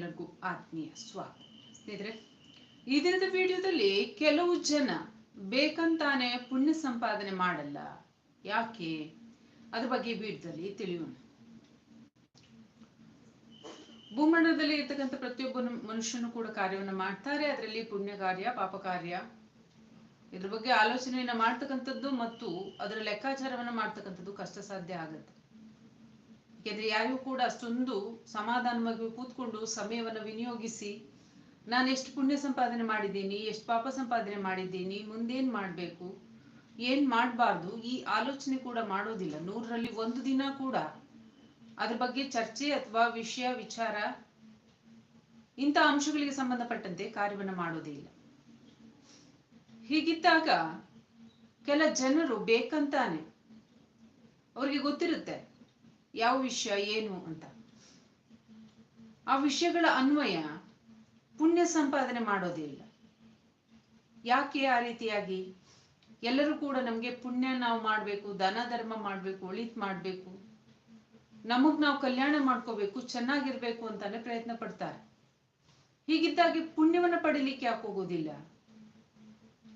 ನಿಮ್ಮೆಲ್ಲರಿಗೂ ಆತ್ಮೀಯ ಸ್ವಾಗತ. ಸ್ನೇಹಿತರೆ, ಈ ದಿನದ ವಿಡಿಯೋದಲ್ಲಿ ಕೆಲವು ಜನ ಬೇಕಂತಾನೆ ಪುಣ್ಯ ಸಂಪಾದನೆ ಮಾಡಲ್ಲ. ಯಾಕೆ? ಅದ್ರ ಬಗ್ಗೆ ವಿಡಿಯೋದಲ್ಲಿ ತಿಳಿಯೋಣ. ಭೂಮಂಡಲದಲ್ಲಿ ಇರ್ತಕ್ಕಂಥ ಪ್ರತಿಯೊಬ್ಬ ಮನುಷ್ಯನು ಕೂಡ ಕಾರ್ಯವನ್ನು ಮಾಡ್ತಾರೆ. ಅದರಲ್ಲಿ ಪುಣ್ಯ ಕಾರ್ಯ, ಪಾಪ ಕಾರ್ಯ. ಇದ್ರ ಬಗ್ಗೆ ಆಲೋಚನೆಯನ್ನ ಮಾಡ್ತಕ್ಕಂಥದ್ದು ಮತ್ತು ಅದರ ಲೆಕ್ಕಾಚಾರವನ್ನ ಮಾಡ್ತಕ್ಕಂಥದ್ದು ಕಷ್ಟ ಸಾಧ್ಯ ಆಗುತ್ತೆ. ಯಾಕೆಂದ್ರೆ ಯಾರಿಗೂ ಕೂಡ ಅಷ್ಟೊಂದು ಸಮಾಧಾನವಾಗಿ ಕೂತ್ಕೊಂಡು ಸಮಯವನ್ನು ವಿನಿಯೋಗಿಸಿ, ನಾನು ಎಷ್ಟು ಪುಣ್ಯ ಸಂಪಾದನೆ ಮಾಡಿದ್ದೀನಿ, ಎಷ್ಟು ಪಾಪ ಸಂಪಾದನೆ ಮಾಡಿದ್ದೀನಿ, ಮುಂದೇನು ಮಾಡಬೇಕು, ಏನು ಮಾಡಬಾರ್ದು, ಈ ಆಲೋಚನೆ ಕೂಡ ಮಾಡೋದಿಲ್ಲ. ನೂರರಲ್ಲಿ ಒಂದು ದಿನ ಕೂಡ ಅದ್ರ ಬಗ್ಗೆ ಚರ್ಚೆ ಅಥವಾ ವಿಷಯ, ವಿಚಾರ, ಇಂಥ ಅಂಶಗಳಿಗೆ ಸಂಬಂಧಪಟ್ಟಂತೆ ಕಾರ್ಯವನ್ನ ಮಾಡೋದೇ ಇಲ್ಲ. ಹೀಗಿದ್ದಾಗ ಕೆಲ ಜನರು ಬೇಕಂತಾನೆ, ಅವ್ರಿಗೆ ಗೊತ್ತಿರುತ್ತೆ. ಯಾವ ವಿಷಯ ಏನು ಅಂತ. ಆ ವಿಷಯಗಳ ಅನ್ವಯ ಪುಣ್ಯ ಸಂಪಾದನೆ ಮಾಡೋದಿಲ್ಲ. ಯಾಕೆ ಆ ರೀತಿಯಾಗಿ? ಎಲ್ಲರೂ ಕೂಡ ನಮ್ಗೆ ಪುಣ್ಯ ನಾವು ಮಾಡ್ಬೇಕು ದಾನ ಧರ್ಮ ಮಾಡ್ಬೇಕು, ಒಳಿತ್ ಮಾಡ್ಬೇಕು. ನಮಗ್ ನಾವು ಕಲ್ಯಾಣ ಮಾಡ್ಕೋಬೇಕು, ಚೆನ್ನಾಗಿರ್ಬೇಕು ಅಂತಾನೆ ಪ್ರಯತ್ನ ಪಡ್ತಾರೆ. ಹೀಗಿದ್ದಾಗಿ ಪುಣ್ಯವನ್ನ ಪಡಿಲಿಕ್ಕೆ ಯಾಕೆ ಹೋಗೋದಿಲ್ಲ?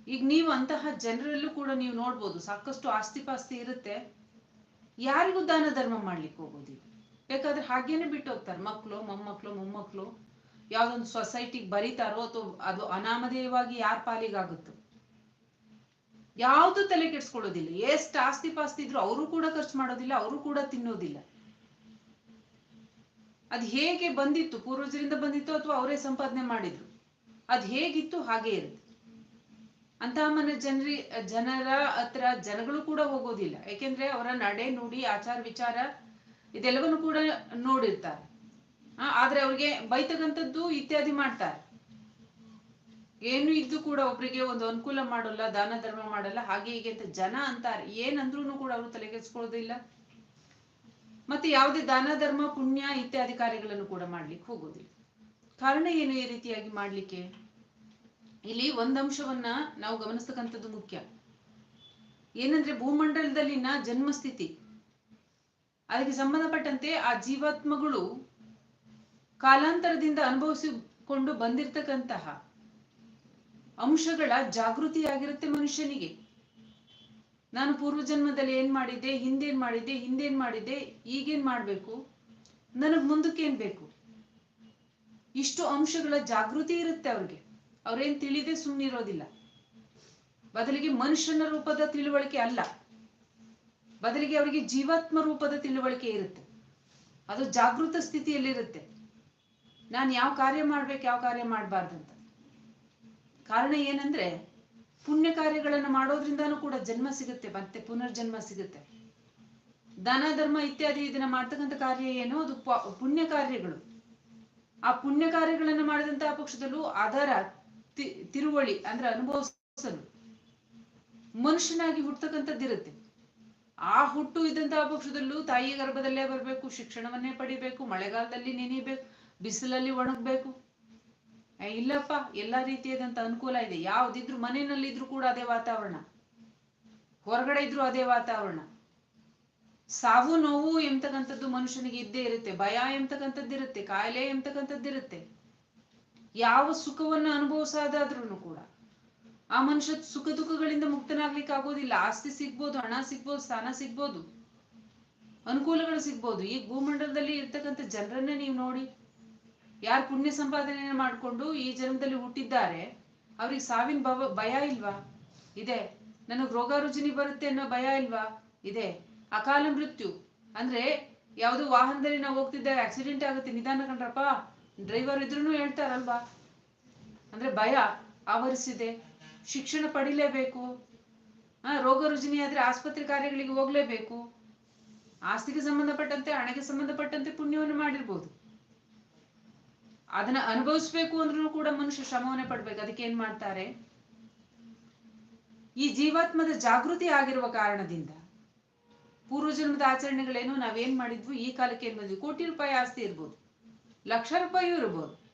ಈಗ ನೀವು ಅಂತಹ ಜನರಲ್ಲೂ ಕೂಡ ನೀವು ನೋಡ್ಬೋದು, ಸಾಕಷ್ಟು ಆಸ್ತಿ ಪಾಸ್ತಿ ಇರುತ್ತೆ. ಯಾರಿಗೂ ದಾನ ಧರ್ಮ ಮಾಡ್ಲಿಕ್ಕೆ ಹೋಗೋದಿಲ್ಲ. ಬೇಕಾದ್ರೆ ಹಾಗೇನೆ ಬಿಟ್ಟು ಹೋಗ್ತಾರೆ. ಮಕ್ಕಳು ಮೊಮ್ಮಕ್ಕಳು ಮೊಮ್ಮಕ್ಕಳು ಯಾವ್ದೊಂದು ಸೊಸೈಟಿಗೆ ಬರೀತಾರೋ ಅಥವಾ ಅದು ಅನಾಮಧೇಯವಾಗಿ ಯಾರ ಪಾಲಿಗಾಗುತ್ತೋ ಯಾವ್ದು ತಲೆ ಕೆಡ್ಸ್ಕೊಳ್ಳೋದಿಲ್ಲ. ಎಷ್ಟು ಆಸ್ತಿ ಪಾಸ್ತಿ ಇದ್ರು ಅವರು ಕೂಡ ಖರ್ಚು ಮಾಡೋದಿಲ್ಲ, ಅವರು ಕೂಡ ತಿನ್ನೋದಿಲ್ಲ. ಅದ್ ಹೇಗೆ ಬಂದಿತ್ತು, ಪೂರ್ವಜರಿಂದ ಬಂದಿತ್ತು ಅಥವಾ ಅವರೇ ಸಂಪಾದನೆ ಮಾಡಿದ್ರು. ಅದ್ ಹೇಗಿತ್ತು, ಹಾಗೆ ಇರುತ್ತೆ. ಅಂತಹ ಮನೆ ಜನರಿ, ಜನರ ಹತ್ರ ಜನಗಳು ಕೂಡ ಹೋಗೋದಿಲ್ಲ. ಯಾಕೆಂದ್ರೆ ಅವರ ನಡೆ, ನುಡಿ, ಆಚಾರ, ವಿಚಾರ ಇದೆಲ್ಲವನ್ನು ಕೂಡ ನೋಡಿರ್ತಾರೆ. ಆದ್ರೆ ಅವ್ರಿಗೆ ಬೈತಕ್ಕಂಥದ್ದು ಇತ್ಯಾದಿ ಮಾಡ್ತಾರೆ. ಏನು ಇದ್ದು ಕೂಡ ಒಬ್ರಿಗೆ ಒಂದು ಅನುಕೂಲ ಮಾಡೋಲ್ಲ, ದಾನ, ಧರ್ಮ ಮಾಡಲ್ಲ, ಹಾಗೆ ಹೀಗೆ ಅಂತ ಜನ ಅಂತಾರೆ. ಏನಂದ್ರೂ ಕೂಡ ಅವರು ತಲೆಗೆಸ್ಕೊಳ್ಳೋದಿಲ್ಲ ಮತ್ತೆ ಯಾವುದೇ ದಾನ, ಧರ್ಮ, ಪುಣ್ಯ ಇತ್ಯಾದಿ ಕಾರ್ಯಗಳನ್ನು ಕೂಡ ಮಾಡ್ಲಿಕ್ಕೆ ಹೋಗೋದಿಲ್ಲ. ಕಾರಣ ಏನು ಈ ರೀತಿಯಾಗಿ ಮಾಡ್ಲಿಕ್ಕೆ? ಇಲ್ಲಿ ಒಂದ್ ಅಂಶವನ್ನ ನಾವು ಗಮನಿಸ್ತಕ್ಕಂಥದ್ದು ಮುಖ್ಯ. ಏನಂದ್ರೆ ಭೂಮಂಡಲದಲ್ಲಿನ ಜನ್ಮಸ್ಥಿತಿ. ಅದಕ್ಕೆ ಸಂಬಂಧಪಟ್ಟಂತೆ ಆ ಜೀವಾತ್ಮಗಳು ಕಾಲಾಂತರದಿಂದ ಅನುಭವಿಸಿಕೊಂಡು ಬಂದಿರತಕ್ಕಂತಹ ಅಂಶಗಳ ಜಾಗೃತಿಯಾಗಿರುತ್ತೆ ಮನುಷ್ಯನಿಗೆ. ನಾನು ಪೂರ್ವ ಜನ್ಮದಲ್ಲಿ ಏನ್ ಮಾಡಿದ್ದೆ, ಹಿಂದೇನ್ ಮಾಡಿದ್ದೆ ಹಿಂದೇನ್ ಮಾಡಿದ್ದೆ, ಈಗೇನ್ ಮಾಡ್ಬೇಕು? ನನಗ್ ಮುಂದಕ್ಕೇನ್ ಬೇಕು? ಇಷ್ಟು ಅಂಶಗಳ ಜಾಗೃತಿ ಇರುತ್ತೆ ಅವ್ರಿಗೆ. ಅವ್ರೇನ್ ತಿಳಿದೆ ಸುಮ್ಮನಿರೋದಿಲ್ಲ ಬದಲಿಗೆ ಮನುಷ್ಯನ ರೂಪದ ತಿಳುವಳಿಕೆ ಅಲ್ಲ. ಬದಲಿಗೆ ಅವರಿಗೆ ಜೀವಾತ್ಮ ರೂಪದ ತಿಳುವಳಿಕೆ ಇರುತ್ತೆ. ಅದು ಜಾಗೃತ ಸ್ಥಿತಿಯಲ್ಲಿರುತ್ತೆ. ನಾನು ಯಾವ ಕಾರ್ಯ ಮಾಡ್ಬೇಕು, ಯಾವ ಕಾರ್ಯ ಮಾಡಬಾರ್ದಂತ ಕಾರಣ ಏನಂದ್ರೆ, ಪುಣ್ಯ ಕಾರ್ಯಗಳನ್ನು ಮಾಡೋದ್ರಿಂದಾನು ಕೂಡ ಜನ್ಮ ಸಿಗುತ್ತೆ, ಮತ್ತೆ ಪುನರ್ಜನ್ಮ ಸಿಗುತ್ತೆ. ದಾನ ಧರ್ಮ ಇತ್ಯಾದಿ ಇದನ್ನ ಮಾಡ್ತಕ್ಕಂಥ ಕಾರ್ಯ ಏನು? ಅದು ಪುಣ್ಯ ಕಾರ್ಯಗಳು. ಆ ಪುಣ್ಯ ಕಾರ್ಯಗಳನ್ನು ಮಾಡಿದಂತಹ ಪಕ್ಷದಲ್ಲೂ ಅದರ ತಿರುವಳಿ ಅಂದ್ರೆ ಅನುಭವಿಸಲು ಮನುಷ್ಯನಾಗಿ ಹುಟ್ಟತಕ್ಕಂಥದ್ದಿರುತ್ತೆ ಆ ಹುಟ್ಟು ಇದ್ದಂತಹ ಪಕ್ಷದಲ್ಲೂ ತಾಯಿಯ ಗರ್ಭದಲ್ಲೇ ಬರಬೇಕು, ಶಿಕ್ಷಣವನ್ನೇ ಪಡಿಬೇಕು, ಮಳೆಗಾಲದಲ್ಲಿ ನೆನಿಬೇಕು ಬಿಸಿಲಲ್ಲಿ ಒಣಗ್ಬೇಕು. ಇಲ್ಲಪ್ಪ, ಎಲ್ಲಾ ರೀತಿಯಾದಂತ ಅನುಕೂಲ ಇದೆ. ಯಾವ್ದಿದ್ರು ಮನೆಯಲ್ಲಿದ್ರು ಕೂಡ ಅದೇ ವಾತಾವರಣ. ಹೊರಗಡೆ ಇದ್ರು ಅದೇ ವಾತಾವರಣ. ಸಾವು, ನೋವು ಎಂತಕ್ಕಂಥದ್ದು ಮನುಷ್ಯನಿಗೆ ಇದ್ದೇ ಇರುತ್ತೆ. ಭಯ ಎಂತಕ್ಕಂಥದ್ದಿರುತ್ತೆ. ಕಾಯಿಲೆ ಎಂತಕ್ಕಂಥದ್ದಿರುತ್ತೆ. ಯಾವ ಸುಖವನ್ನು ಅನುಭವಿಸೋದಾದ್ರೂ ಕೂಡ ಆ ಮನುಷ್ಯ ಸುಖ ದುಃಖಗಳಿಂದ ಮುಕ್ತನಾಗ್ಲಿಕ್ಕೆ ಆಗೋದಿಲ್ಲ. ಆಸ್ತಿ ಸಿಗ್ಬೋದು, ಹಣ ಸಿಗ್ಬೋದು, ಸ್ಥಾನ ಸಿಗ್ಬೋದು, ಅನುಕೂಲಗಳು ಸಿಗ್ಬೋದು. ಈ ಭೂಮಂಡಲದಲ್ಲಿ ಇರ್ತಕ್ಕಂಥ ಜನರನ್ನೇ ನೀವು ನೋಡಿ, ಯಾರು ಪುಣ್ಯ ಸಂಪಾದನೆ ಮಾಡಿಕೊಂಡು ಈ ಜನ್ಮದಲ್ಲಿ ಹುಟ್ಟಿದ್ದಾರೆ, ಅವ್ರಿಗೆ ಸಾವಿನ ಭವ, ಭಯ ಇಲ್ವಾ? ಇದೆ. ನನಗ್ ರೋಗ ರುಜಿನಿ ಬರುತ್ತೆ ಅನ್ನೋ ಭಯ ಇಲ್ವಾ? ಇದೆ. ಅಕಾಲ ಮೃತ್ಯು. ಅಂದ್ರೆ ಯಾವ್ದೋ ವಾಹನದಲ್ಲಿ ನಾವು ಹೋಗ್ತಿದ್ದಾಗ ಆಕ್ಸಿಡೆಂಟ್ ಆಗುತ್ತೆ. ನಿಧಾನ ಕಂಡ್ರಪ್ಪ. ಡ್ರೈವರ್ ಇದ್ರೂ ಹೇಳ್ತಾರಲ್ವಾ? ಅಂದ್ರೆ ಭಯ ಆವರಿಸಿದೆ. ಶಿಕ್ಷಣ ಪಡಿಲೇಬೇಕು. ಆ ರೋಗ ರುಜಿನಿ ಆದ್ರೆ ಆಸ್ಪತ್ರೆ ಕಾರ್ಯಗಳಿಗೆ ಹೋಗ್ಲೇಬೇಕು. ಆಸ್ತಿಗೆ ಸಂಬಂಧಪಟ್ಟಂತೆ, ಹಣೆಗೆ ಸಂಬಂಧಪಟ್ಟಂತೆ ಪುಣ್ಯವನ್ನು ಮಾಡಿರ್ಬೋದು. ಅದನ್ನ ಅನುಭವಿಸ್ಬೇಕು ಅಂದ್ರೂ ಕೂಡ ಮನುಷ್ಯ ಶ್ರಮವನ್ನೇ ಪಡ್ಬೇಕು. ಅದಕ್ಕೆ ಏನ್ ಮಾಡ್ತಾರೆ? ಈ ಜೀವಾತ್ಮದ ಜಾಗೃತಿ ಆಗಿರುವ ಕಾರಣದಿಂದ ಪೂರ್ವಜನ್ಮದ ಆಚರಣೆಗಳೇನು ನಾವೇನ್ ಮಾಡಿದ್ವು, ಈ ಕಾಲಕ್ಕೆ ಏನ್ ಬಂದ್ವಿ ಕೋಟಿ ರೂಪಾಯಿ ಆಸ್ತಿ ಇರ್ಬೋದು. ಲಕ್ಷ ರೂಪಾಯಿ ಇರ್ಬೋದು.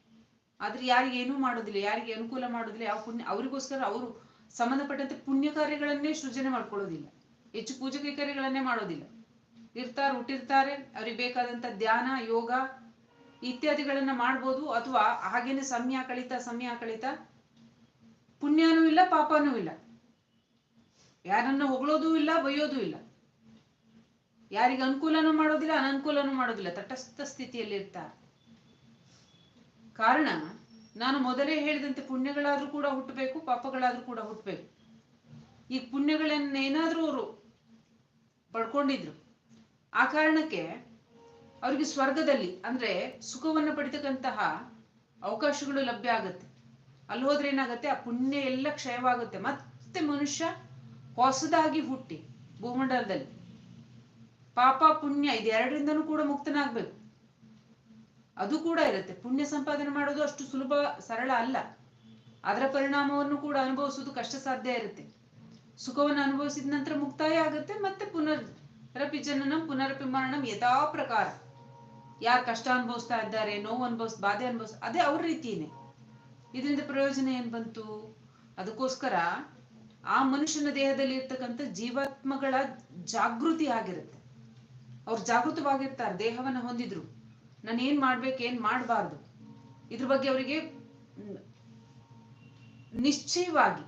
ಆದ್ರೆ ಯಾರಿಗೆ ಏನೂ ಮಾಡೋದಿಲ್ಲ, ಯಾರಿಗೆ ಅನುಕೂಲ ಮಾಡೋದಿಲ್ಲ, ಯಾವ ಪುಣ್ಯ, ಅವರಿಗೋಸ್ಕರ ಅವರು ಸಂಬಂಧಪಟ್ಟಂತೆ ಪುಣ್ಯ ಕಾರ್ಯಗಳನ್ನೇ ಸೃಜನೆ ಮಾಡ್ಕೊಳ್ಳೋದಿಲ್ಲ. ಹೆಚ್ಚು ಪೂಜೆ ಕೈಕರ್ಯಗಳನ್ನೇ ಮಾಡೋದಿಲ್ಲ. ಇರ್ತಾರೆ, ಹುಟ್ಟಿರ್ತಾರೆ, ಅವ್ರಿಗೆ ಬೇಕಾದಂತ ಧ್ಯಾನ, ಯೋಗ ಇತ್ಯಾದಿಗಳನ್ನ ಮಾಡ್ಬೋದು ಅಥವಾ ಹಾಗೇನೆ ಸಮಯ ಕಳಿತ ಸಮಯ ಕಳಿತ ಪುಣ್ಯನೂ ಇಲ್ಲ, ಪಾಪನೂ ಇಲ್ಲ. ಯಾರನ್ನ ಹೊಗಳೋದೂ ಇಲ್ಲ, ಬೈಯೋದು ಇಲ್ಲ. ಯಾರಿಗೆ ಅನುಕೂಲನೂ ಮಾಡೋದಿಲ್ಲ, ಅನನುಕೂಲನೂ ಮಾಡೋದಿಲ್ಲ. ತಟಸ್ಥ ಸ್ಥಿತಿಯಲ್ಲಿ ಇರ್ತಾರೆ ಕಾರಣ, ನಾನು ಮೊದಲೇ ಹೇಳಿದಂತೆ ಪುಣ್ಯಗಳಾದ್ರೂ ಕೂಡ ಹುಟ್ಟಬೇಕು, ಪಾಪಗಳಾದ್ರೂ ಕೂಡ ಹುಟ್ಟಬೇಕು. ಈ ಪುಣ್ಯಗಳನ್ನೇನಾದ್ರೂ ಅವರು ಪಡ್ಕೊಂಡಿದ್ರು. ಆ ಕಾರಣಕ್ಕೆ ಅವರಿಗೆ ಸ್ವರ್ಗದಲ್ಲಿ, ಅಂದ್ರೆ ಸುಖವನ್ನು ಪಡಿತಕ್ಕಂತಹ ಅವಕಾಶಗಳು ಲಭ್ಯ ಆಗುತ್ತೆ. ಅಲ್ಲಿ ಹೋದ್ರೆ ಏನಾಗುತ್ತೆ? ಆ ಪುಣ್ಯ ಎಲ್ಲ ಕ್ಷಯವಾಗುತ್ತೆ. ಮತ್ತೆ ಮನುಷ್ಯ ಹೊಸದಾಗಿ ಹುಟ್ಟಿ ಭೂಮಂಡಲದಲ್ಲಿ. ಪಾಪ ಪುಣ್ಯ ಇದೆರಡರಿಂದನೂ ಕೂಡ ಮುಕ್ತನಾಗ್ಬೇಕು. ಅದು ಕೂಡ ಇರುತ್ತೆ. ಪುಣ್ಯ ಸಂಪಾದನೆ ಮಾಡೋದು ಅಷ್ಟು ಸುಲಭ, ಸರಳ ಅಲ್ಲ. ಅದರ ಪರಿಣಾಮವನ್ನು ಕೂಡ ಅನುಭವಿಸೋದು ಕಷ್ಟ ಸಾಧ್ಯ ಇರುತ್ತೆ. ಸುಖವನ್ನು ಅನುಭವಿಸಿದ ನಂತರ ಮುಕ್ತಾಯ ಆಗುತ್ತೆ, ಮತ್ತೆ ಪುನರ್ ರಪಿ ಜನನಂ ಪುನರಪಿ ಮರಣಂ ಯಥಾ ಪ್ರಕಾರ. ಯಾರು ಕಷ್ಟ ಅನುಭವಿಸ್ತಾ ಇದ್ದಾರೆ, ನೋವು ಅನುಭವಿಸ್, ಬಾಧೆ ಅನುಭವಿಸ್, ಅದೇ ಅವ್ರ ರೀತಿಯೇ ಇದರಿಂದ ಪ್ರಯೋಜನ ಏನ್ ಬಂತು? ಅದಕ್ಕೋಸ್ಕರ ಆ ಮನುಷ್ಯನ ದೇಹದಲ್ಲಿ ಇರ್ತಕ್ಕಂಥ ಜೀವಾತ್ಮಗಳ ಜಾಗೃತಿ ಆಗಿರುತ್ತೆ. ಅವ್ರು ಜಾಗೃತವಾಗಿರ್ತಾರೆ, ದೇಹವನ್ನ ಹೊಂದಿದ್ರು. ನಾನು ಏನ್ ಮಾಡ್ಬೇಕು, ಏನ್ ಮಾಡಬಾರ್ದು? ಇದ್ರ ಬಗ್ಗೆ ಅವರಿಗೆ ನಿಶ್ಚಯವಾಗಿ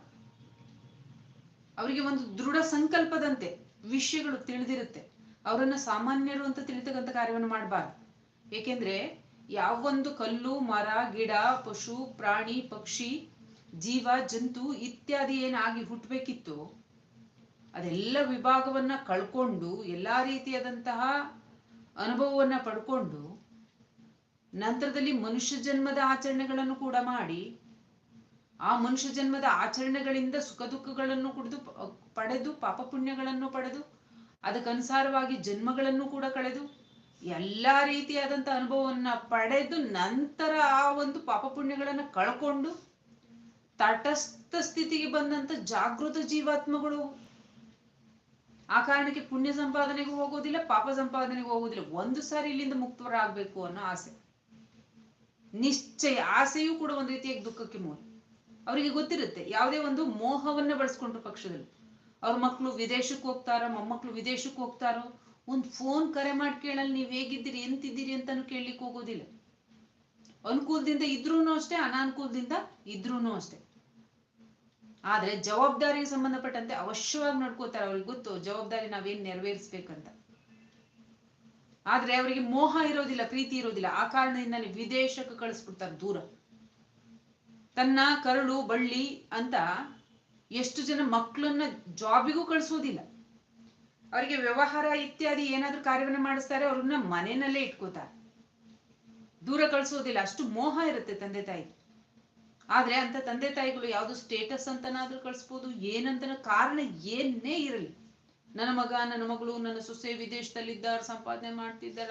ಅವರಿಗೆ ಒಂದು ದೃಢ ಸಂಕಲ್ಪದಂತೆ ವಿಷಯಗಳು ತಿಳಿದಿರುತ್ತೆ. ಅವರನ್ನ ಸಾಮಾನ್ಯರು ಅಂತ ತಿಳಿತಕ್ಕಂಥ ಕಾರ್ಯವನ್ನು ಮಾಡಬಾರ್ದು. ಏಕೆಂದ್ರೆ ಯಾವೊಂದು ಕಲ್ಲು, ಮರ, ಗಿಡ, ಪಶು, ಪ್ರಾಣಿ, ಪಕ್ಷಿ, ಜೀವ, ಜಂತು ಇತ್ಯಾದಿ ಏನಾಗಿ ಹುಟ್ಟಬೇಕಿತ್ತು ಅದೆಲ್ಲ ವಿಭಾಗವನ್ನ ಕಳ್ಕೊಂಡು ಎಲ್ಲಾ ರೀತಿಯಾದಂತಹ ಅನುಭವವನ್ನ ಪಡ್ಕೊಂಡು ನಂತರದಲ್ಲಿ ಮನುಷ್ಯ ಜನ್ಮದ ಆಚರಣೆಗಳನ್ನು ಕೂಡ ಮಾಡಿ, ಆ ಮನುಷ್ಯ ಜನ್ಮದ ಆಚರಣೆಗಳಿಂದ ಸುಖ ದುಃಖಗಳನ್ನು ಕುಡಿದು, ಪಡೆದು, ಪಾಪ ಪುಣ್ಯಗಳನ್ನು ಪಡೆದು ಅದಕ್ಕನುಸಾರವಾಗಿ ಜನ್ಮಗಳನ್ನು ಕೂಡ ಕಳೆದು, ಎಲ್ಲಾ ರೀತಿಯಾದಂತ ಅನುಭವವನ್ನ ಪಡೆದು ನಂತರ ಆ ಒಂದು ಪಾಪ ಪುಣ್ಯಗಳನ್ನ ಕಳ್ಕೊಂಡು ತಟಸ್ಥ ಸ್ಥಿತಿಗೆ ಬಂದಂತ ಜಾಗೃತ ಜೀವಾತ್ಮಗಳು. ಆ ಕಾರಣಕ್ಕೆ ಪುಣ್ಯ ಸಂಪಾದನೆಗೂ ಹೋಗೋದಿಲ್ಲ, ಪಾಪ ಸಂಪಾದನೆಗೂ ಹೋಗೋದಿಲ್ಲ. ಒಂದು ಸಾರಿ ಇಲ್ಲಿಂದ ಮುಕ್ತರಾಗಬೇಕು ಅನ್ನೋ ಆಸೆ. ನಿಶ್ಚಯ ಆಸೆಯೂ ಕೂಡ ಒಂದು ರೀತಿಯಾಗಿ ದುಃಖಕ್ಕೆ ಮೂಲ. ಅವರಿಗೆ ಗೊತ್ತಿರುತ್ತೆ, ಯಾವುದೇ ಒಂದು ಮೋಹವನ್ನ ಬಳಸ್ಕೊಂಡ್ರು ಪಕ್ಷದಲ್ಲಿ. ಅವ್ರ ಮಕ್ಕಳು ವಿದೇಶಕ್ಕೆ ಹೋಗ್ತಾರೋ ಮೊಮ್ಮಕ್ಕಳು ವಿದೇಶಕ್ಕೆ ಹೋಗ್ತಾರೋ, ಒಂದು ಫೋನ್ ಕರೆ ಮಾಡಿ ಕೇಳಲ್ಲಿ ನೀವು ಹೇಗಿದ್ದೀರಿ, ಎಂತಿದ್ದೀರಿ ಅಂತಾನು ಕೇಳಲಿಕ್ಕೆ ಹೋಗೋದಿಲ್ಲ. ಅನುಕೂಲದಿಂದ ಇದ್ರೂ ಅಷ್ಟೇ, ಅನಾನುಕೂಲದಿಂದ ಇದ್ರೂ ಅಷ್ಟೇ. ಆದ್ರೆ ಜವಾಬ್ದಾರಿಗೆ ಸಂಬಂಧಪಟ್ಟಂತೆ ಅವಶ್ಯವಾಗಿ ನೋಡ್ಕೋತಾರೆ ಅವ್ರಿಗೆ ಗೊತ್ತು, ಜವಾಬ್ದಾರಿ ನಾವೇನ್ ನೆರವೇರಿಸ್ಬೇಕಂತ. ಆದ್ರೆ ಅವರಿಗೆ ಮೋಹ ಇರೋದಿಲ್ಲ, ಪ್ರೀತಿ ಇರೋದಿಲ್ಲ. ಆ ಕಾರಣದಿಂದ ವಿದೇಶಕ್ಕೆ ಕಳಿಸ್ಬಿಡ್ತಾರೆ ದೂರ. ತನ್ನ ಕರುಳು, ಬಳ್ಳಿ ಅಂತ ಎಷ್ಟು ಜನ ಮಕ್ಕಳನ್ನ ಜಾಬಿಗೂ ಕಳಿಸೋದಿಲ್ಲ. ಅವರಿಗೆ ವ್ಯವಹಾರ ಇತ್ಯಾದಿ ಏನಾದ್ರೂ ಕಾರ್ಯವನ್ನ ಮಾಡಿಸ್ತಾರೆ, ಅವ್ರನ್ನ ಮನೆಯಲ್ಲೇ ಇಟ್ಕೋತಾರೆ. ದೂರ ಕಳಿಸೋದಿಲ್ಲ. ಅಷ್ಟು ಮೋಹ ಇರುತ್ತೆ ತಂದೆ ತಾಯಿ. ಆದ್ರೆ ಅಂತ ತಂದೆ ತಾಯಿಗಳು ಯಾವ್ದು ಸ್ಟೇಟಸ್ ಅಂತನಾದ್ರೂ ಕಳಿಸ್ಬೋದು ಏನಂತ ಕಾರಣ ಏನೇ ಇರಲಿ. ನನ್ನ ಮಗ, ನನ್ನ ಮಗಳು, ನನ್ನ ಸೊಸೆ ವಿದೇಶದಲ್ಲಿದ್ದಾರೆ, ಸಂಪಾದನೆ ಮಾಡ್ತಿದ್ದಾರ.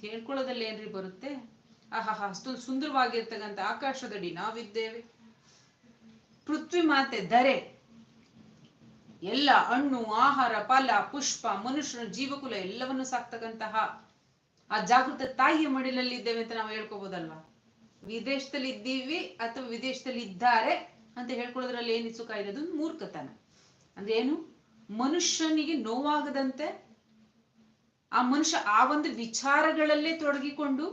ಹೇಳ್ಕೊಳ್ಳೋದಲ್ಲಿ ಏನ್ರಿ ಬರುತ್ತೆ? ಆಹಾ ಅಷ್ಟೊಂದು ಸುಂದರವಾಗಿರ್ತಕ್ಕಂಥ ಆಕಾಶದಡಿ ನಾವಿದ್ದೇವೆ. ಪೃಥ್ವಿ ಮಾತೆ ಧರೆ ಎಲ್ಲ ಹಣ್ಣು, ಆಹಾರ, ಫಲ, ಪುಷ್ಪ, ಮನುಷ್ಯನ ಜೀವಕುಲ ಎಲ್ಲವನ್ನು ಸಾಕ್ತಕ್ಕಂತಹ ಆ ಜಾಗೃತ ತಾಯಿಯ ಮಡಿಲಲ್ಲಿ ಇದ್ದೇವೆ ಅಂತ ನಾವು ಹೇಳ್ಕೋಬಹುದಲ್ವಾ ವಿದೇಶದಲ್ಲಿ ಇದ್ದೀವಿ ಅಥವಾ ವಿದೇಶದಲ್ಲಿ ಇದ್ದಾರೆ ಅಂತ ಹೇಳ್ಕೊಳ್ಳೋದ್ರಲ್ಲಿ ಏನು ಸುಖ ಇರೋದು? ಮೂರ್ಖತನ. ಅಂದ್ರೆ ಏನು? ಮನುಷ್ಯನಿಗೆ ನೋವಾಗದಂತೆ, ಆ ಮನುಷ್ಯ ಆ ಒಂದು ವಿಚಾರಗಳಲ್ಲೇ ತೊಡಗಿಕೊಂಡು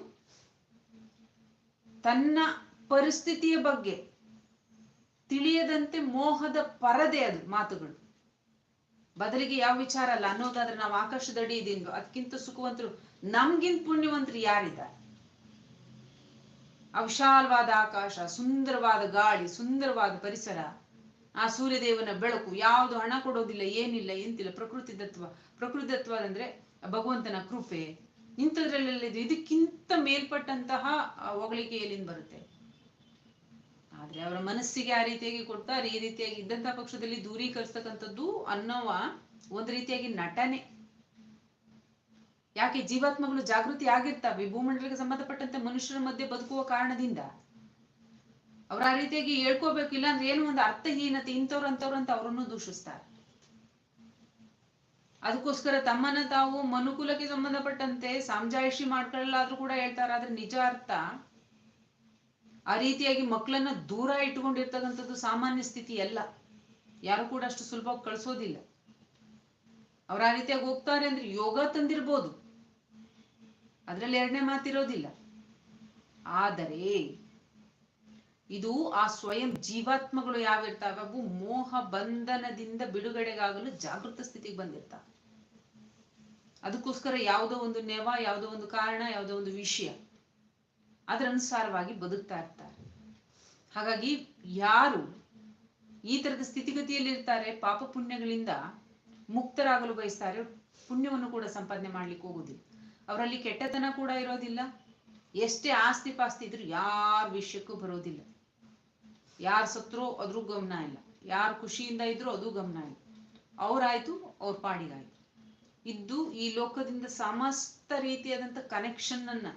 ತನ್ನ ಪರಿಸ್ಥಿತಿಯ ಬಗ್ಗೆ ತಿಳಿಯದಂತೆ ಮೋಹದ ಪರದೆ ಅದು ಮಾತುಗಳು. ಬದಲಿಗೆ ಯಾವ ವಿಚಾರ ಅಲ್ಲ, ಅನ್ನೋದಾದ್ರೆ ನಾವು ಆಕಾಶದಡಿ ಇದೀನಿ ಅದಕ್ಕಿಂತ ಸುಖವಂತರು ನಮ್ಗಿಂತ ಪುಣ್ಯವಂತರು ಯಾರಿದ್ದಾರೆ? ಆ ವಿಶಾಲವಾದ ಆಕಾಶ, ಸುಂದರವಾದ ಗಾಳಿ, ಸುಂದರವಾದ ಪರಿಸರ ಆ ಸೂರ್ಯದೇವನ ಬೆಳಕು ಯಾವುದು ಹಣ ಕೊಡೋದಿಲ್ಲ, ಏನಿಲ್ಲ, ಎಂತಿಲ್ಲ, ಪ್ರಕೃತಿ ದತ್ವ. ಪ್ರಕೃತಿ ದತ್ವ ಅಂದ್ರೆ ಭಗವಂತನ ಕೃಪೆ. ಇಂಥದ್ರಲ್ಲೆಲ್ಲ ಇದು ಇದಕ್ಕಿಂತ ಮೇಲ್ಪಟ್ಟಂತಹ ಹೊಗಳಿಕೆ ಎಲ್ಲಿಂದ ಬರುತ್ತೆ. ಆದ್ರೆ ಅವರ ಮನಸ್ಸಿಗೆ ಆ ರೀತಿಯಾಗಿ ಕೊಡ್ತಾರೆ, ಈ ರೀತಿಯಾಗಿ ಇದ್ದಂತಹ ಪಕ್ಷದಲ್ಲಿ ದೂರೀಕರಿಸ್ತಕ್ಕಂಥದ್ದು ಅನ್ನೋವ ಒಂದ್ ರೀತಿಯಾಗಿ ನಟನೆ. ಯಾಕೆ? ಜೀವಾತ್ಮಗಳು ಜಾಗೃತಿ ಆಗಿರ್ತಾವೆ. ಭೂಮಂಡಲಕ್ಕೆ ಸಂಬಂಧಪಟ್ಟಂತೆ ಮನುಷ್ಯರ ಮಧ್ಯೆ ಬದುಕುವ ಕಾರಣದಿಂದ. ಅವ್ರ ಆ ರೀತಿಯಾಗಿ ಹೇಳ್ಕೋಬೇಕು ಇಲ್ಲ ಅಂದ್ರೆ ಏನು ಒಂದು ಅರ್ಥಹೀನತೆ ಇಂಥವ್ರು ಅಂತವ್ರು ಅಂತ ಅವರನ್ನು ದೂಷಿಸ್ತಾರೆ. ಅದಕ್ಕೋಸ್ಕರ ತಮ್ಮನ್ನ ತಾವು ಮನುಕುಲಕ್ಕೆ ಸಂಬಂಧಪಟ್ಟಂತೆ ಸಾಮಜಾಯಿಷಿ ಮಾಡ್ಕೊಳ್ಳಲಾದ್ರೂ ಕೂಡ ಹೇಳ್ತಾರೆ, ಆದ್ರೆ ನಿಜ ಅರ್ಥ ಆ ರೀತಿಯಾಗಿ ಮಕ್ಕಳನ್ನ ದೂರ ಇಟ್ಕೊಂಡಿರ್ತಕ್ಕಂಥದ್ದು ಸಾಮಾನ್ಯ ಸ್ಥಿತಿ ಅಲ್ಲ. ಯಾರು ಕೂಡ ಅಷ್ಟು ಸುಲಭವಾಗಿ ಕಳಿಸೋದಿಲ್ಲ. ಅವ್ರ ಆ ರೀತಿಯಾಗಿ ಹೋಗ್ತಾರೆ ಅಂದ್ರೆ ಯೋಗ ತಂದಿರ್ಬೋದು. ಅದ್ರಲ್ಲಿ ಎರಡನೇ ಮಾತಿರೋದಿಲ್ಲ. ಆದರೆ ಇದು ಆ ಸ್ವಯಂ ಜೀವಾತ್ಮಗಳು ಯಾವಿರ್ತಾವೆ ಅವು ಮೋಹ ಬಂಧನದಿಂದ ಬಿಡುಗಡೆಗಾಗಲು ಜಾಗೃತ ಸ್ಥಿತಿಗೆ ಬಂದಿರ್ತಾವೆ. ಅದಕ್ಕೋಸ್ಕರ ಯಾವುದೋ ಒಂದು ನೆವ, ಯಾವುದೋ ಒಂದು ಕಾರಣ, ಯಾವುದೋ ಒಂದು ವಿಷಯ ಅದರ ಅನುಸಾರವಾಗಿ ಬದುಕ್ತಾ ಇರ್ತಾರೆ. ಹಾಗಾಗಿ ಯಾರು ಈ ತರದ ಸ್ಥಿತಿಗತಿಯಲ್ಲಿ ಇರ್ತಾರೆ, ಪಾಪ ಪುಣ್ಯಗಳಿಂದ ಮುಕ್ತರಾಗಲು ಬಯಸ್ತಾರೆ, ಪುಣ್ಯವನ್ನು ಕೂಡ ಸಂಪಾದನೆ ಮಾಡ್ಲಿಕ್ಕೆ ಹೋಗುದಿಲ್ಲ ಅವರಲ್ಲಿ ಕೆಟ್ಟತನ ಕೂಡ ಇರೋದಿಲ್ಲ. ಎಷ್ಟೇ ಆಸ್ತಿ ಪಾಸ್ತಿ ಇದ್ರೂ ಯಾರ ವಿಷಯಕ್ಕೂ ಬರೋದಿಲ್ಲ. ಯಾರು ಸತ್ರು ಅದ್ರೂ ಗಮನ ಇಲ್ಲ. ಯಾರು ಖುಷಿಯಿಂದ ಇದ್ರು ಅದು ಗಮನ ಇಲ್ಲ. ಅವ್ರಾಯ್ತು, ಅವ್ರ ಪಾಡಿಗಾಯ್ತು. ಇದ್ದು ಈ ಲೋಕದಿಂದ ಸಮಸ್ತ ರೀತಿಯಾದಂತ ಕನೆಕ್ಷನ್ ಅನ್ನ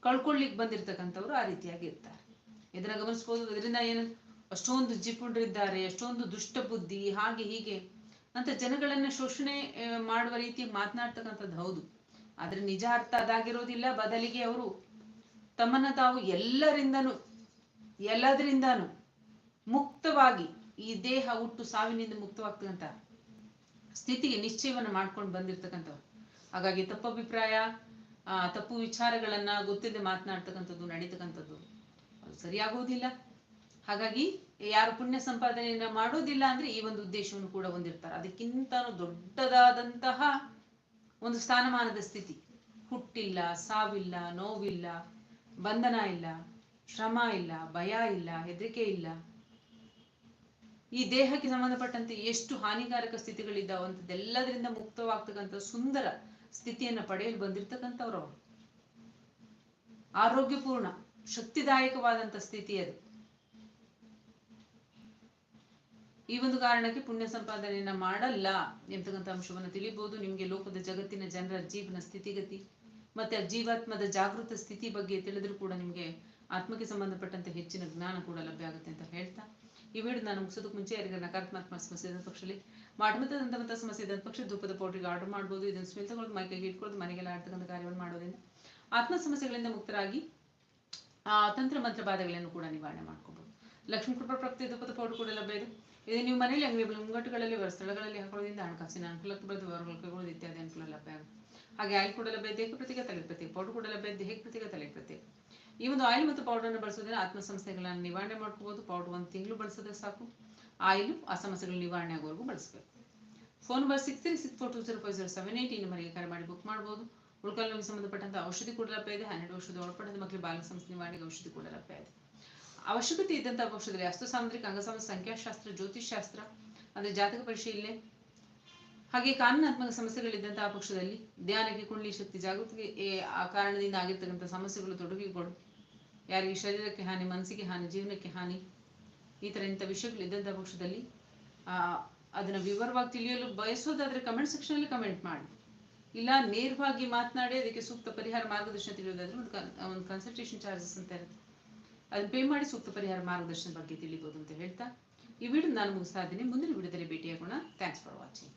ಕಳ್ಕೊಳ್ಳಿಕ್ ಬಂದಿರ್ತಕ್ಕಂಥವ್ರು ಆ ರೀತಿಯಾಗಿ ಇರ್ತಾರೆ. ಇದನ್ನ ಗಮನಿಸಬಹುದು ಅದರಿಂದ ಏನು? ಅಷ್ಟೊಂದು ಜಿಪುಂಡ್ರಿದ್ದಾರೆ ಅಷ್ಟೊಂದು ದುಷ್ಟ ಬುದ್ಧಿ ಹಾಗೆ ಹೀಗೆ ಅಂತ ಜನಗಳನ್ನ ಶೋಷಣೆ ಮಾಡುವ ರೀತಿ ಮಾತನಾಡ್ತಕ್ಕಂಥದ್ದು ಹೌದು. ಆದ್ರೆ ನಿಜ ಅರ್ಥ ಅದಾಗಿರೋದಿಲ್ಲ. ಬದಲಿಗೆ ಅವರು ತಮ್ಮನ್ನ ತಾವು ಎಲ್ಲರಿಂದನೂ ಎಲ್ಲದರಿಂದಾನು ಮುಕ್ತವಾಗಿ ಈ ದೇಹ ಹುಟ್ಟು ಸಾವಿನಿಂದ ಮುಕ್ತವಾಗ್ತಕ್ಕಂಥ ಸ್ಥಿತಿಗೆ ನಿಶ್ಚಯವನ್ನು ಮಾಡ್ಕೊಂಡು ಬಂದಿರ್ತಕ್ಕಂಥವ್ರು. ಹಾಗಾಗಿ ತಪ್ಪು ಅಭಿಪ್ರಾಯ ತಪ್ಪು ವಿಚಾರಗಳನ್ನ ಗೊತ್ತಿಲ್ಲದೆ ಮಾತನಾಡ್ತಕ್ಕಂಥದ್ದು, ನಡೀತಕ್ಕಂಥದ್ದು ಅದು ಸರಿಯಾಗುವುದಿಲ್ಲ. ಹಾಗಾಗಿ ಯಾರು ಪುಣ್ಯ ಸಂಪಾದನೆಯನ್ನ ಮಾಡೋದಿಲ್ಲ ಅಂದ್ರೆ ಈ ಒಂದು ಉದ್ದೇಶವನ್ನು ಕೂಡ ಹೊಂದಿರ್ತಾರೆ. ಅದಕ್ಕಿಂತ ದೊಡ್ಡದಾದಂತಹ ಒಂದು ಸ್ಥಾನಮಾನದ ಸ್ಥಿತಿ. ಹುಟ್ಟಿಲ್ಲ, ಸಾವಿಲ್ಲ, ನೋವಿಲ್ಲ, ಬಂಧನ ಇಲ್ಲ. ಶ್ರಮ ಇಲ್ಲ, ಭಯ ಇಲ್ಲ, ಹೆದರಿಕೆ ಇಲ್ಲ. ಈ ದೇಹಕ್ಕೆ ಸಂಬಂಧಪಟ್ಟಂತೆ ಎಷ್ಟು ಹಾನಿಕಾರಕ ಸ್ಥಿತಿಗಳಿದ್ದಾವ ಅಂತದೆಲ್ಲದರಿಂದ ಮುಕ್ತವಾಗ್ತಕ್ಕಂಥ ಸುಂದರ ಸ್ಥಿತಿಯನ್ನ ಪಡೆಯಲು ಬಂದಿರತಕ್ಕಂಥವ್ರು ಅವರು. ಆರೋಗ್ಯಪೂರ್ಣ, ಶಕ್ತಿದಾಯಕವಾದಂಥ ಸ್ಥಿತಿ ಅದು. ಈ ಒಂದು ಕಾರಣಕ್ಕೆ ಪುಣ್ಯ ಸಂಪಾದನೆಯನ್ನ ಮಾಡಲ್ಲ ಎಂತಕ್ಕಂಥ ಅಂಶವನ್ನು ತಿಳಿಬಹುದು ನಿಮ್ಗೆ ಲೋಕದ ಜಗತ್ತಿನ ಜನರ ಜೀವನ ಸ್ಥಿತಿಗತಿ, ಮತ್ತೆ ಜೀವಾತ್ಮದ ಜಾಗೃತ ಸ್ಥಿತಿ ಬಗ್ಗೆ ತಿಳಿದ್ರು ಕೂಡ ನಿಮ್ಗೆ ಆತ್ಮಕ್ಕೆ ಸಂಬಂಧಪಟ್ಟಂತೆ ಹೆಚ್ಚಿನ ಜ್ಞಾನ ಕೂಡ ಲಭ್ಯ ಆಗುತ್ತೆ ಅಂತ ಹೇಳ್ತಾ ಈ ವಿಡಿಯೋ ನಾನು ಮುಗಿಸೋದಕ್ಕೆ ಮುಂಚೆ ಯಾರಿಗೆ ನಕಾರಾತ್ಮಕ ಸಮಸ್ಯೆ ಇದ್ದ ಪಕ್ಷದಲ್ಲಿ ಮಾಟಮತ ದಂತಮತ ಸಮಸ್ಯೆ, ಇದ್ದ ಪಕ್ಷ ಧೂಪದ ಪೌಡ್ರಿಗೆ ಆರ್ಡರ್ ಮಾಡ್ಬೋದು, ಇದನ್ನು ಸ್ಮೆಲ್ ತಗೊಳ್ಳೋದು ಮೈಕೈಗೆ ಇಟ್ಕೊಳ್ಳೋದು ಮನೆಗೆಲ್ಲ ಆಡ್ತಕ್ಕಂಥ ಕಾರ್ಯವನ್ನು ಮಾಡೋದ್ರಿಂದ ಆತ್ಮ ಸಮಸ್ಯೆಗಳಿಂದ ಮುಕ್ತರಾಗಿ, ಆ, ತಂತ್ರ ಮಂತ್ರ ಬಾಧೆಗಳನ್ನು ಕೂಡ ನಿವಾರಣೆ ಮಾಡ್ಕೋಬಹುದು ಲಕ್ಷ್ಮೀ ಕೃಪಾ ಪ್ರಾಪ್ತಿ ಧೂಪದ ಪೌಡರ್ ಕೂಡ ಲಭ್ಯ ಇದೆ. ಇದು ನೀವು ಮನೆಯಲ್ಲಿ ಅಂಗಡಿ ಮುಂಗಟ್ಟುಗಳಲ್ಲಿ ಸ್ಥಳಗಳಲ್ಲಿ ಹಾಕೋದ್ರಿಂದ ಹಣಕಾಸಿನ ಅನುಕೂಲಕ್ಕೆ ಬರೆದು ವರ್ಗಗಳು ಇತ್ಯಾದಿ ಅನುಕೂಲ ಲಭ್ಯ ಆಗುತ್ತೆ. ಹಾಗೆ ಆಯಿಲ್ ಕೂಡ ಲಭ್ಯ ದೇಹಕ್ಕೆ ಪ್ರತ್ಯೇಕ ತಲೆ ಪ್ರತ್ಯೇಕ, ಪೌಡರ್ ಕೂಡ ಲಭ್ಯ ದೇಹಕ್ಕೆ ಪ್ರತ್ಯೇಕ ತಲೆ ಪ್ರತ್ಯೇಕ. ಈ ಒಂದು ಆಯಿಲ್ ಮತ್ತು ಪೌಡರ್ ಅನ್ನು ಬಳಸೋದ್ರಿಂದ ಆತ್ಮ ಸಮಸ್ಯೆಗಳನ್ನ ನಿವಾರಣೆ ಮಾಡ್ಕೋಬಹುದು ಪೌಡರ್ ಒಂದು ತಿಂಗಳು ಬಳಸಿದ್ರೆ ಸಾಕು. ಆಯಿಲ್ ಆ ಸಮಸ್ಯೆಗಳ ನಿವಾರಣೆ ಆಗೋವರೆಗೂ ಬಳಸಬೇಕು. Phone number six three six four two zero five zero seven eight ಈ ನಂಬರ್ಗೆ ಕರೆ ಮಾಡಿ ಬುಕ್ ಮಾಡಬಹುದು ಉಳ್ಕಲ್ ನಮಗೆ ಸಂಬಂಧಪಟ್ಟಂತ ಔಷಧಿ ಕೂಡ ಲಭ್ಯ ಇದೆ. ಹನ್ನೆರಡು ವರ್ಷದ ಒಳಪಡದ ಮಕ್ಕಳಿಗೆ ಬಾಲ ಸಮಸ್ಯೆ ನಿವಾರಣೆಗೆ ಔಷಧಿ ಕೂಡ ಲಭ್ಯ ಇದೆ. ಅವಶ್ಯಕತೆ ಇದ್ದಂಥ ಔಷಧದಲ್ಲಿ ಅಸ್ತುಸಾಂದ್ರಿಕ ಅಂಗಸಮ ಸಂಖ್ಯಾಶಾಸ್ತ್ರ ಜ್ಯೋತಿಷ್ಶಾಸ್ತ್ರ ಅಂದ್ರೆ ಜಾತಕ ಪರಿಶೀಲನೆ ಹಾಗೆ ಕಾನೂನಾತ್ಮಕ ಸಮಸ್ಯೆಗಳಿದ್ದಂತಹ ಪಕ್ಷದಲ್ಲಿ ಧ್ಯಾನಕ್ಕೆ ಕುಂಡಲಿ ಶಕ್ತಿ, ಜಾಗೃತಿಗೆ, ಆ ಕಾರಣದಿಂದ ಆಗಿರ್ತಕ್ಕಂಥ ಸಮಸ್ಯೆಗಳು ತೊಡಗಿಗಳು ಯಾರಿಗೆ ಶರೀರಕ್ಕೆ ಹಾನಿ, ಮನಸ್ಸಿಗೆ ಹಾನಿ, ಜೀವನಕ್ಕೆ ಹಾನಿ, ಈ ತರ ಇಂಥ ವಿಷಯಗಳು ಇದ್ದಂಥ ಪಕ್ಷದಲ್ಲಿ ಅದನ್ನ ವಿವರವಾಗಿ ತಿಳಿಯಲು ಬಯಸೋದಾದ್ರೆ ಕಮೆಂಟ್ ಸೆಕ್ಷನ್ ಅಲ್ಲಿ ಕಮೆಂಟ್ ಮಾಡಿ. ಇಲ್ಲ, ನೇರವಾಗಿ ಮಾತನಾಡಿ, ಅದಕ್ಕೆ ಸೂಕ್ತ ಪರಿಹಾರ ಮಾರ್ಗದರ್ಶನ ತಿಳಿಯೋದಾದ್ರೆ ಒಂದು ಕನ್ಸಲ್ಟೇಷನ್ ಚಾರ್ಜಸ್ ಅಂತ ಇರುತ್ತೆ. ಅದನ್ನ ಪೇ ಮಾಡಿ ಸೂಕ್ತ ಪರಿಹಾರ ಮಾರ್ಗದರ್ಶನ ಬಗ್ಗೆ ತಿಳಿಬಹುದು ಅಂತ ಹೇಳ್ತಾ, ಈ ವಿಡಿಯೋ ನಾನು ಮುಗಿಸ್ತಾ ಇದ್ದೀನಿ. ಮುಂದಿನ ವಿಡಿಯೋದಲ್ಲಿ ಭೇಟಿಯಾಗೋಣ. Thanks for watching